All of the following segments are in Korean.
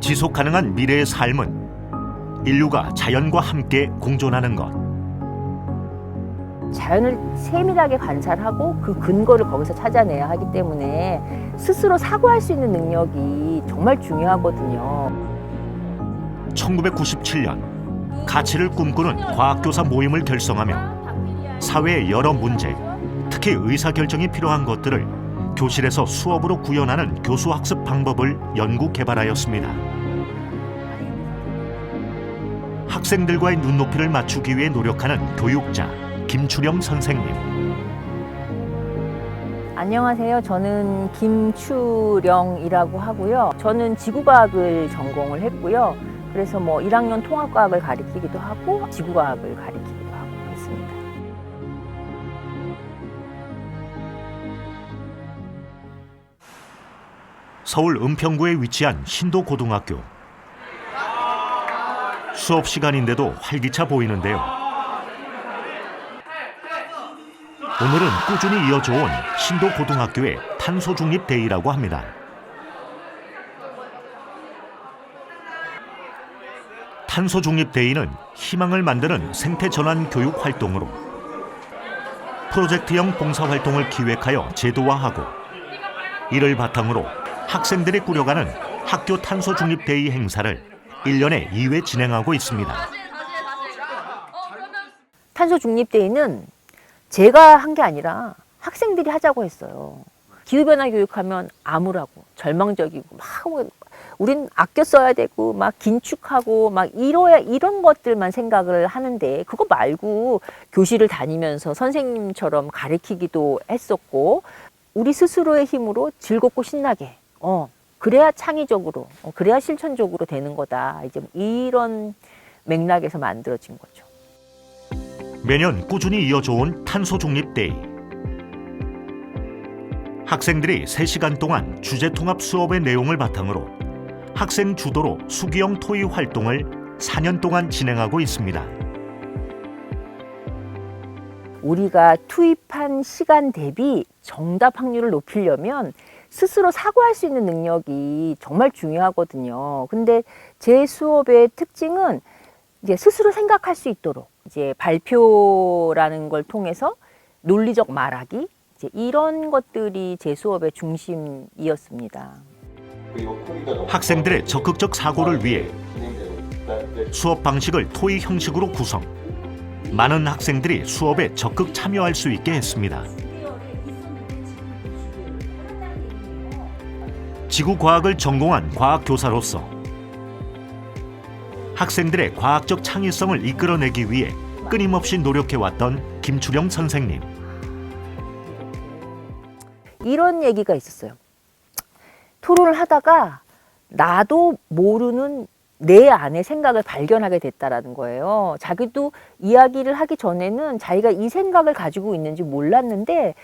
지속 가능한 미래의 삶은 인류가 자연과 함께 공존하는 것. 자연을 세밀하게 관찰하고 그 근거를 거기서 찾아내야 하기 때문에 스스로 사고할 수 있는 능력이 정말 중요하거든요. 1997년 가치를 꿈꾸는 과학교사 모임을 결성하며 사회의 여러 문제, 특히 의사결정이 필요한 것들을 교실에서 수업으로 구현하는 교수 학습 방법을 연구 개발하였습니다. 학생들과의 눈높이를 맞추기 위해 노력하는 교육자 김추령 선생님. 안녕하세요. 저는 김추령이라고 하고요. 저는 지구과학을 전공을 했고요. 그래서 뭐 1학년 통합과학을 가리키기도 하고 지구과학을 가리키기도 서울 은평구에 위치한 신도고등학교. 수업 시간인데도 활기차 보이는데요. 오늘은 꾸준히 이어져온 신도고등학교의 탄소중립데이라고 합니다. 탄소중립데이는 희망을 만드는 생태전환 교육 활동으로 프로젝트형 봉사활동을 기획하여 제도화하고 이를 바탕으로 학생들이 꾸려가는 학교 탄소 중립 데이 행사를 1년에 2회 진행하고 있습니다. 탄소 중립데이는 제가 한 게 아니라 학생들이 하자고 했어요. 기후변화 교육하면 암울하고 절망적이고 막 뭐, 우린 아껴 써야 되고 막 긴축하고 막 이러야 이런 것들만 생각을 하는데 그거 말고 교실을 다니면서 선생님처럼 가르치기도 했었고 우리 스스로의 힘으로 즐겁고 신나게 어 그래야 창의적으로 어, 그래야 실천적으로 되는 거다 이제 이런 맥락에서 만들어진 거죠. 매년 꾸준히 이어져온 탄소 중립 데이. 학생들이 3시간 동안 주제 통합 수업의 내용을 바탕으로 학생 주도로 수기형 토의 활동을 4년 동안 진행하고 있습니다. 우리가 투입한 시간 대비 정답 확률을 높이려면 스스로 사고할 수 있는 능력이 정말 중요하거든요. 근데 제 수업의 특징은 이제 스스로 생각할 수 있도록 이제 발표라는 걸 통해서 논리적 말하기 이제 이런 것들이 제 수업의 중심이었습니다. 학생들의 적극적 사고를 위해 수업 방식을 토의 형식으로 구성. 많은 학생들이 수업에 적극 참여할 수 있게 했습니다. 지구과학을 전공한 과학교사로서 학생들의 과학적 창의성을 이끌어내기 위해 끊임없이 노력해왔던 김추령 선생님. 이런 얘기가 있었어요. 토론을 하다가 나도 모르는 내 안의 생각을 발견하게 됐다라는 거예요. 자기도 이야기를 하기 전에는 자기가 이 생각을 가지고 있는지 몰랐는데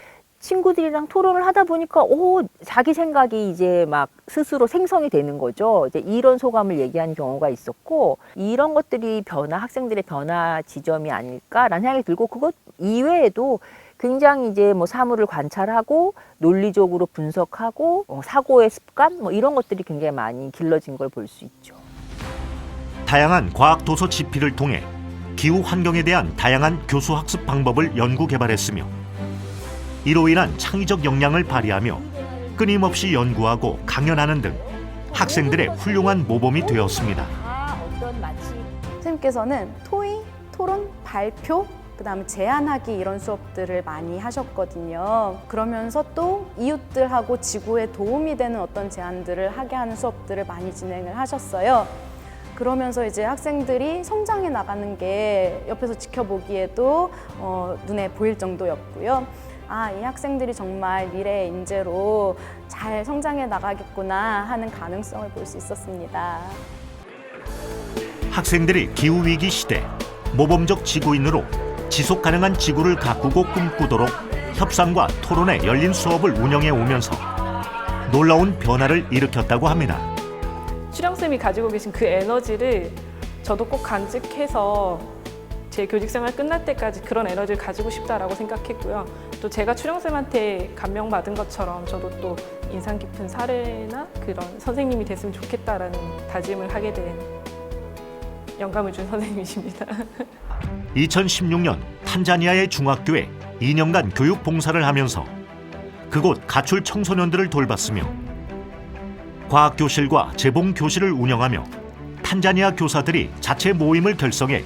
친구들이랑 토론을 하다 보니까 오 자기 생각이 이제 막 스스로 생성이 되는 거죠. 이제 이런 소감을 얘기한 경우가 있었고 이런 것들이 변화 학생들의 변화 지점이 아닐까라는 생각이 들고 그것 이외에도 굉장히 이제 뭐 사물을 관찰하고 논리적으로 분석하고 어, 사고의 습관 뭐 이런 것들이 굉장히 많이 길러진 걸 볼 수 있죠. 다양한 과학 도서 집필을 통해 기후 환경에 대한 다양한 교수 학습 방법을 연구 개발했으며 이로 인한 창의적 역량을 발휘하며 끊임없이 연구하고 강연하는 등 학생들의 훌륭한 모범이 되었습니다. 아 선생님께서는 토의, 토론, 발표, 그다음에 제안하기 이런 수업들을 많이 하셨거든요. 그러면서 또 이웃들하고 지구에 도움이 되는 어떤 제안들을 하게 하는 수업들을 많이 진행을 하셨어요. 그러면서 이제 학생들이 성장해 나가는 게 옆에서 지켜보기에도 어, 눈에 보일 정도였고요. 아, 이 학생들이 정말 미래의 인재로 잘 성장해 나가겠구나 하는 가능성을 볼 수 있었습니다. 학생들이 기후 위기 시대 모범적 지구인으로 지속 가능한 지구를 가꾸고 꿈꾸도록 협상과 토론에 열린 수업을 운영해 오면서 놀라운 변화를 일으켰다고 합니다. 수령쌤이 가지고 계신 그 에너지를 저도 꼭 간직해서 제 교직 생활 끝날 때까지 그런 에너지를 가지고 싶다라고 생각했고요. 또 제가 추령쌤한테 감명받은 것처럼 저도 또 인상 깊은 사례나 그런 선생님이 됐으면 좋겠다라는 다짐을 하게 된 영감을 준 선생님이십니다. 2016년 탄자니아의 중학교에 2년간 교육 봉사를 하면서 그곳 가출 청소년들을 돌봤으며 과학 교실과 재봉 교실을 운영하며 탄자니아 교사들이 자체 모임을 결성해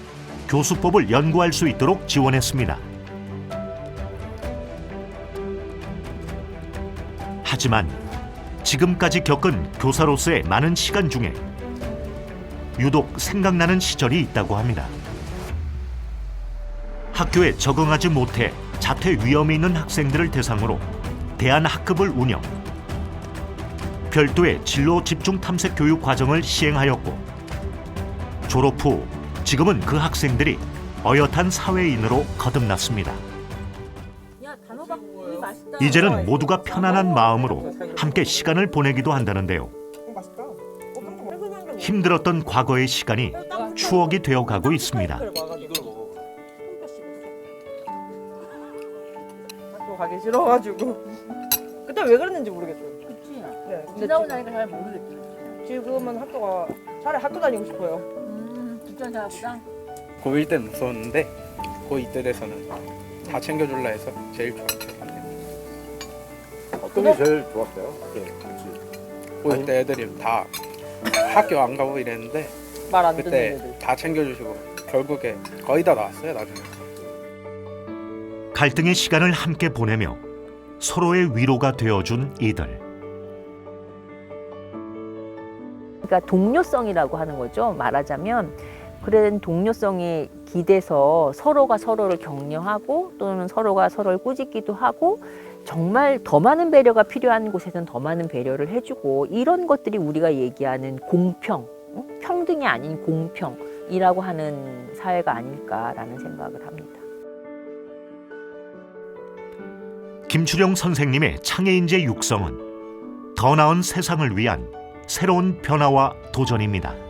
교수법을 연구할 수 있도록 지원했습니다. 하지만 지금까지 겪은 교사로서의 많은 시간 중에 유독 생각나는 시절이 있다고 합니다. 학교에 적응하지 못해 자퇴 위험이 있는 학생들을 대상으로 대안 학급을 운영. 별도의 진로 집중 탐색 교육 과정을 시행하였고 졸업 후 지금은 그 학생들이 어엿한 사회인으로 거듭났습니다. 이제는 모두가 편안한 마음으로 함께 시간을 보내기도 한다는데요. 힘들었던 과거의 시간이 추억이 되어 가고 있습니다. 학교 가기 싫어가지고 그때 왜 그랬는지 모르겠어요. 네, 근데 지나고 지- 나니까 잘 모르겠지. 지금은 학교가 차라리 학교 다니고 싶어요. 음, 불편하구나. 고1 때 무서웠는데 고2 때 돼서는 다 챙겨줄라 해서 제일 좋았죠. 어떤 게 제일 좋았어요? 같이 고1 때 애들이 다 학교 안 가고 이랬는데 말 안 듣는 그때 애들. 다 챙겨주시고 결국에 거의 다 나왔어요 나중에. 갈등의 시간을 함께 보내며 서로의 위로가 되어준 이들. 그러니까 동료성이라고 하는 거죠. 말하자면 그런 동료성이 기대서 서로가 서로를 격려하고 또는 서로가 서로를 꾸짖기도 하고 정말 더 많은 배려가 필요한 곳에서는 더 많은 배려를 해주고 이런 것들이 우리가 얘기하는 공평, 응? 평등이 아닌 공평이라고 하는 사회가 아닐까라는 생각을 합니다. 김추령 선생님의 창의인재 육성은 더 나은 세상을 위한 새로운 변화와 도전입니다.